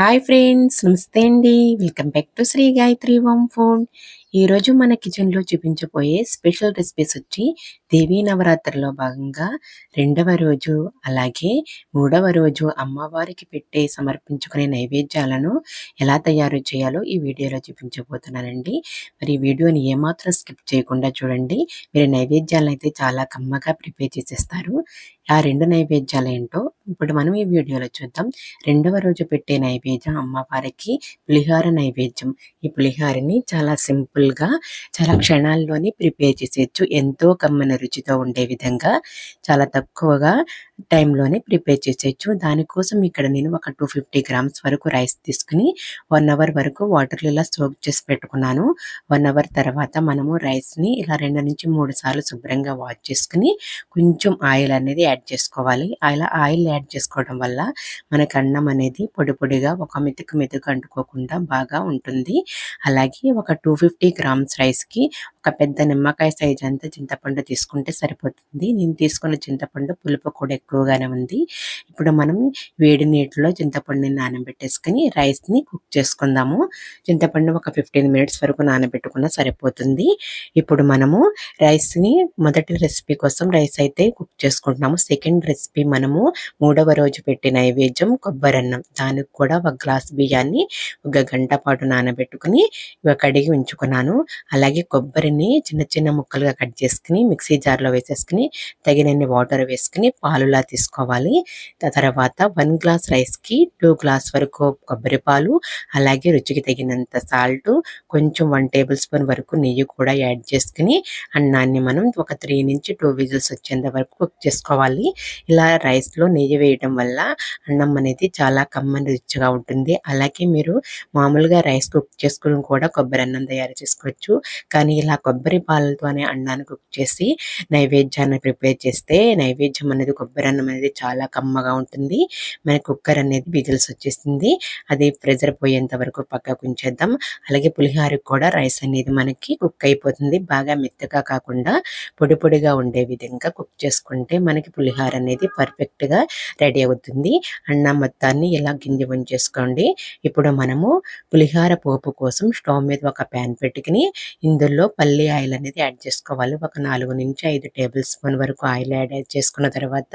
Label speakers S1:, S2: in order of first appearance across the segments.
S1: Hi friends నమస్తే అండి. Welcome back to Shri Gayatri home food. ఈరోజు మన కిచెన్లో చూపించబోయే స్పెషల్ రెసిపీస్ వచ్చి దేవీ నవరాత్రిలో భాగంగా రెండవ రోజు అలాగే మూడవ రోజు అమ్మవారికి పెట్టే సమర్పించుకునే నైవేద్యాలను ఎలా తయారు చేయాలో ఈ వీడియోలో చూపించబోతున్నానండి. మరి ఈ వీడియోని ఏమాత్రం స్కిప్ చేయకుండా చూడండి. మీరు నైవేద్యాలను అయితే చాలా కమ్మగా ప్రిపేర్ చేసేస్తారు. ఆ రెండు నైవేద్యాలు ఏంటో ఇప్పుడు మనం ఈ వీడియోలో చూద్దాం. రెండవ రోజు పెట్టే నైవేద్యం అమ్మవారికి పులిహార నైవేద్యం. ఈ పులిహారని చాలా సింపుల్గా చాలా క్షణాల్లోనే ప్రిపేర్ చేసేయచ్చు. ఎంతో కమ్మన రుచితో ఉండే విధంగా చాలా తక్కువగా టైంలోనే ప్రిపేర్ చేసేయచ్చు. దానికోసం ఇక్కడ నేను ఒక టూ ఫిఫ్టీ గ్రామ్స్ వరకు రైస్ తీసుకుని వన్ అవర్ వరకు వాటర్లో ఇలా సోక్ చేసి పెట్టుకున్నాను. వన్ అవర్ తర్వాత మనము రైస్ని ఇలా రెండు నుంచి మూడు సార్లు శుభ్రంగా వాష్ చేసుకుని కొంచెం ఆయిల్ అనేది యాడ్ చేసుకోవాలి. అలా ఆయిల్ యాడ్ చేసుకోవడం వల్ల మనకు అన్నం అనేది పొడి పొడిగా ఒక మెతుకు మెతుకు అంటుకోకుండా బాగా ఉంటుంది. అలాగే ఒక టూ ఫిఫ్టీ గ్రామ్స్ రైస్కి ఒక పెద్ద నిమ్మకాయ సైజ్ అంతా చింతపండు తీసుకుంటే సరిపోతుంది. నేను తీసుకున్న చింతపండు పులుపు కూడా ఎక్కువగానే ఉంది. ఇప్పుడు మనం వేడి నీటిలో చింతపండుని నానబెట్టేసుకుని రైస్ని కుక్ చేసుకుందాము. చింతపండు ఒక ఫిఫ్టీన్ మినిట్స్ వరకు నానబెట్టుకున్న సరిపోతుంది. ఇప్పుడు మనము రైస్ని మొదటి రెసిపీ కోసం రైస్ అయితే కుక్ చేసుకుంటున్నాము. సెకండ్ రెసిపీ మనము మూడవ రోజు పెట్టిన నైవేద్యం కొబ్బరన్నం దానికి కూడా ఒక గ్లాస్ బియ్యాన్ని ఒక గంట పాటు నానబెట్టుకుని కడిగి ఉంచుకున్నాను. అలాగే కొబ్బరిని చిన్న చిన్న ముక్కలుగా కట్ చేసుకుని మిక్సీ జార్లో వేసేసుకుని తగినన్ని వాటర్ వేసుకుని పాలులా తీసుకోవాలి. తర్వాత వన్ గ్లాస్ రైస్కి టూ గ్లాస్ వరకు కొబ్బరి పాలు అలాగే రుచికి తగినంత సాల్ట్ కొంచెం వన్ టేబుల్ స్పూన్ వరకు నెయ్యి కూడా యాడ్ చేసుకుని అన్నాన్ని మనం ఒక త్రీ నుంచి టూ విజిల్స్ వచ్చేంత వరకు కుక్ చేసుకోవాలి. ఇలా రైస్లో నెయ్యి వేయడం వల్ల అన్నం అనేది చాలా కమ్మని రుచిగా ఉంటుంది. అలాగే మీరు మామూలుగా రైస్ కుక్ చేసుకుని కూడా కొబ్బరి అన్నం తయారు చేసుకోవచ్చు. కానీ ఇలా కొబ్బరి పాలతోనే అన్నాన్ని కుక్ చేసి నైవేద్యాన్ని ప్రిపేర్ చేస్తే నైవేద్యం అనేది కొబ్బరి అన్నం అనేది చాలా కమ్మగా ఉంటుంది. మన కుక్కర్ అనేది బిజిల్స్ వచ్చేస్తుంది అది ప్రెజర్ పోయేంత వరకు పక్కకు ఉంచేద్దాం. అలాగే పులిహారికి కూడా రైస్ అనేది మనకి కుక్ అయిపోతుంది. బాగా మెత్తగా కాకుండా పొడి పొడిగా ఉండే విధంగా కుక్ చేసుకుంటే మనకి పులిహార అనేది పర్ఫెక్ట్గా రెడీ అవుతుంది. అన్నం మొత్తాన్ని ఇలా గింజ ఉంచేసుకోండి ఇప్పుడు మనము పులిహార పోపు కోసం స్టవ్ మీద ఒక ప్యాన్ పెట్టుకుని ఇందులో పల్లి ఆయిల్ అనేది యాడ్ చేసుకోవాలి. ఒక నాలుగు నుంచి ఐదు టేబుల్ స్పూన్ వరకు ఆయిల్ యాడ్ చేసుకున్న తర్వాత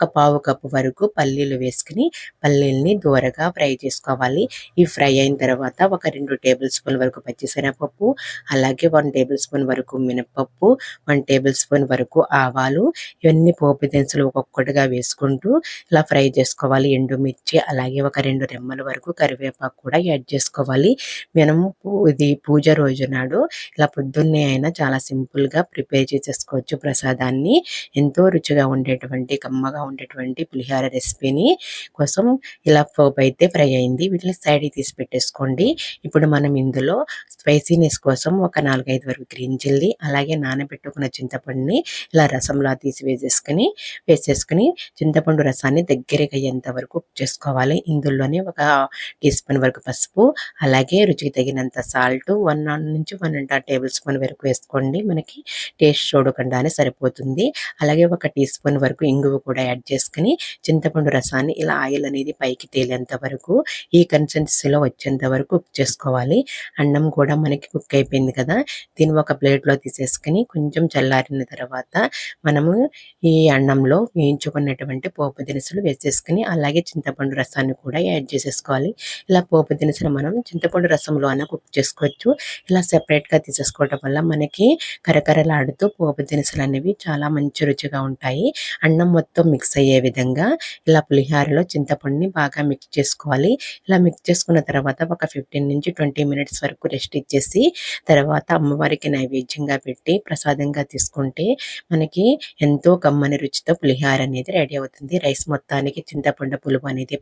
S1: ఒక పావు కప్పు వరకు పల్లీలు వేసుకుని పల్లీల్ని దూరగా ఫ్రై చేసుకోవాలి. ఈ ఫ్రై అయిన తర్వాత ఒక రెండు టేబుల్ స్పూన్ వరకు పచ్చిశనగపప్పు అలాగే వన్ టేబుల్ స్పూన్ వరకు మినపప్పు వన్ టేబుల్ స్పూన్ వరకు ఆవాలు ఇవన్నీ పోపు దినుసులు ఒక్కొక్కటిగా వేసుకుంటూ ఇలా ఫ్రై చేసుకోవాలి. ఎండుమిర్చి అలాగే ఒక రెండు రెమ్మల వరకు కరివేపాకు కూడా యాడ్ చేసుకోవాలి. మనము ఇది పూజ రోజు నాడు ఇలా పొద్దున్నే అయినా చాలా సింపుల్గా ప్రిపేర్ చేసేసుకోవచ్చు ప్రసాదాన్ని. ఎంతో రుచిగా ఉండేటువంటి కమ్మగా ఉండేటువంటి పులిహార రెసిపీని కోసం ఇలా పోపు అయితే ఫ్రై అయింది. వీటిని సైడ్ తీసి పెట్టేసుకోండి. ఇప్పుడు మనం ఇందులో స్పైసీనెస్ కోసం ఒక నాలుగైదు వరకు గ్రీన్ చిల్లీ అలాగే నానబెట్టుకున్న చింతపండుని ఇలా రసంలా తీసి వేసేసుకుని వేసేసుకుని చింతపండు రసాన్ని దగ్గరగా అయ్యేంత వరకు కుక్ చేసుకోవాలి. ఇందులోనే ఒక టీ స్పూన్ వరకు పసుపు అలాగే రుచికి తగినంత సాల్ట్ వన్ నుంచి one and half tablespoon వరకు వేసుకోండి. మనకి టేస్ట్ చూడకుండానే సరిపోతుంది. అలాగే ఒక టీ స్పూన్ వరకు ఇంగువ కూడా యాడ్ చేసుకుని చింతపండు రసాన్ని ఇలా ఆయిల్ అనేది పైకి తేలేంత వరకు ఈ కన్సిస్టెన్సీలో వచ్చేంత వరకు కుక్ చేసుకోవాలి. అన్నం కూడా మనకి కుక్ అయిపోయింది కదా దీన్ని ఒక ప్లేట్లో తీసేసుకుని కొంచెం చల్లారిన తర్వాత మనము ఈ అన్నంలో వేయించుకున్నటువంటి పోపు దినుసులు వేసేసుకుని అలాగే చింతపండు రసాన్ని కూడా యాడ్ చేసేసుకోవాలి. ఇలా పోపు దినుసులు మనం చింతపండు రసంలో కుక్ చేసుకోవచ్చు. ఇలా సెపరేట్గా తీసేసుకోవడం వల్ల మనకి కరకరలాడుతూ పోపు దినుసులు అనేవి చాలా మంచి రుచిగా ఉంటాయి. అన్నం మొత్తం మిక్స్ అయ్యే విధంగా ఇలా పులిహారలో చింతపండుని బాగా మిక్స్ చేసుకోవాలి. ఇలా మిక్స్ చేసుకున్న తర్వాత ఒక ఫిఫ్టీన్ నుంచి ట్వంటీ మినిట్స్ వరకు రెస్ట్ ఇచ్చేసి తర్వాత అమ్మవారికి నైవేద్యంగా పెట్టి ప్రసాదంగా తీసుకుంటే మనకి ఎంతో కమ్మని రుచితో పులిహార అనేది రెడీ అవుతుంది. రైస్ మొత్తానికి చింతపండు పులుపు అనేది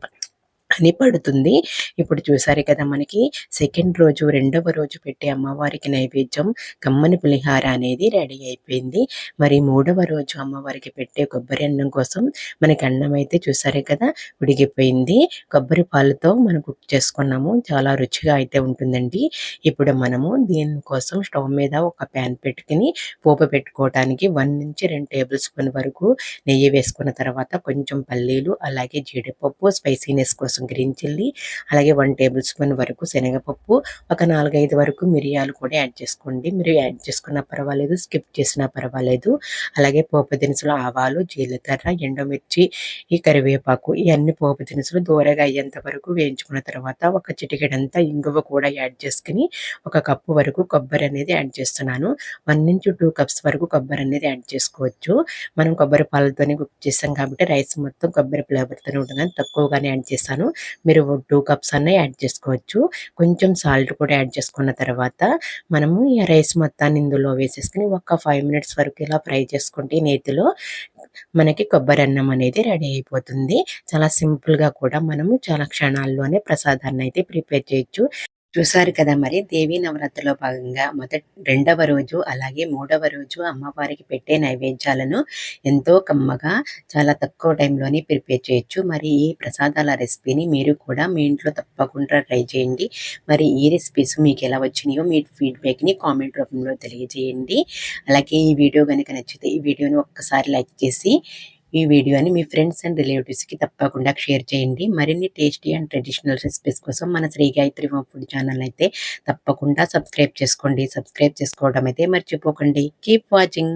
S1: అని పడుతుంది. ఇప్పుడు చూసారు కదా మనకి సెకండ్ రోజు రెండవ రోజు పెట్టే అమ్మవారికి నైవేద్యం కమ్మని పులిహార అనేది రెడీ అయిపోయింది. మరి మూడవ రోజు అమ్మవారికి పెట్టే కొబ్బరి అన్నం కోసం మనకి అన్నం అయితే చూసారే కదా ఉడిగిపోయింది కొబ్బరి పాలతో మనం కుక్ చేసుకున్నాము. చాలా రుచిగా అయితే ఉంటుందండి. ఇప్పుడు మనము దీనికోసం స్టవ్ మీద ఒక ప్యాన్ పెట్టుకుని పోపు పెట్టుకోవడానికి వన్ నుంచి రెండు టేబుల్ స్పూన్ వరకు నెయ్యి వేసుకున్న తర్వాత కొంచెం పల్లీలు అలాగే జీడిపప్పు స్పైసీనెస్ కోసం గ్రీన్ చిల్లీ అలాగే వన్ టేబుల్ స్పూన్ వరకు శనగపప్పు ఒక నాలుగైదు వరకు మిరియాలు కూడా యాడ్ చేసుకోండి. మీరు యాడ్ చేసుకున్నా పర్వాలేదు స్కిప్ చేసినా పర్వాలేదు. అలాగే పోపు దినుసులు ఆవాలు జీలకర్ర ఎండుమిర్చి ఈ కరివేపాకు ఈ అన్ని పోపు దినుసులు దూరగా అయ్యేంత వరకు వేయించుకున్న తర్వాత ఒక చిటికెడంతా ఇంగువ కూడా యాడ్ చేసుకుని ఒక కప్పు వరకు కొబ్బరి అనేది యాడ్ చేస్తున్నాను. వన్ నుంచి టూ కప్స్ వరకు కొబ్బరి అనేది యాడ్ చేసుకోవచ్చు. మనం కొబ్బరి పాలతోనే కుక్ చేస్తాం కాబట్టి రైస్ మొత్తం కొబ్బరి ఫ్లేవర్తోనే ఉంటుంది తక్కువగానే యాడ్ చేశాను మీరు టూ కప్స్ అన్న యాడ్ చేసుకోవచ్చు. కొంచెం సాల్ట్ కూడా యాడ్ చేసుకున్న తర్వాత మనము ఈ రైస్ మొత్తాన్ని ఇందులో వేసేసుకుని ఒక ఫైవ్ మినిట్స్ వరకు ఇలా ఫ్రై చేసుకుంటే నేతిలో మనకి కొబ్బరి అన్నం అనేది రెడీ అయిపోతుంది. చాలా సింపుల్గా కూడా మనము చాలా క్షణాల్లోనే ప్రసాదాన్ని అయితే ప్రిపేర్ చేయొచ్చు. చూసారు కదా మరి. దేవీ నవరాత్రిలో భాగంగా మొదటి రెండవ రోజు అలాగే మూడవ రోజు అమ్మవారికి పెట్టే నైవేద్యాలను ఎంతో కమ్మగా చాలా తక్కువ టైంలోనే ప్రిపేర్ చేయొచ్చు. మరి ఈ ప్రసాదాల రెసిపీని మీరు కూడా మీ ఇంట్లో తప్పకుండా ట్రై చేయండి. మరి ఈ రెసిపీస్ మీకు ఎలా వచ్చినాయో మీ ఫీడ్బ్యాక్ని కామెంట్ రూపంలో తెలియజేయండి. అలాగే ఈ వీడియో కనుక నచ్చితే ఈ వీడియోని ఒక్కసారి లైక్ చేసి ఈ వీడియోని మీ ఫ్రెండ్స్ అండ్ రిలేటివ్స్కి తప్పకుండా షేర్ చేయండి. మరిన్ని టేస్టీ అండ్ ట్రెడిషనల్ రెసిపీస్ కోసం మన Shri Gayatri home food channel అయితే తప్పకుండా సబ్స్క్రైబ్ చేసుకోండి. సబ్స్క్రైబ్ చేసుకోవడం అయితే మర్చిపోకండి. Keep watching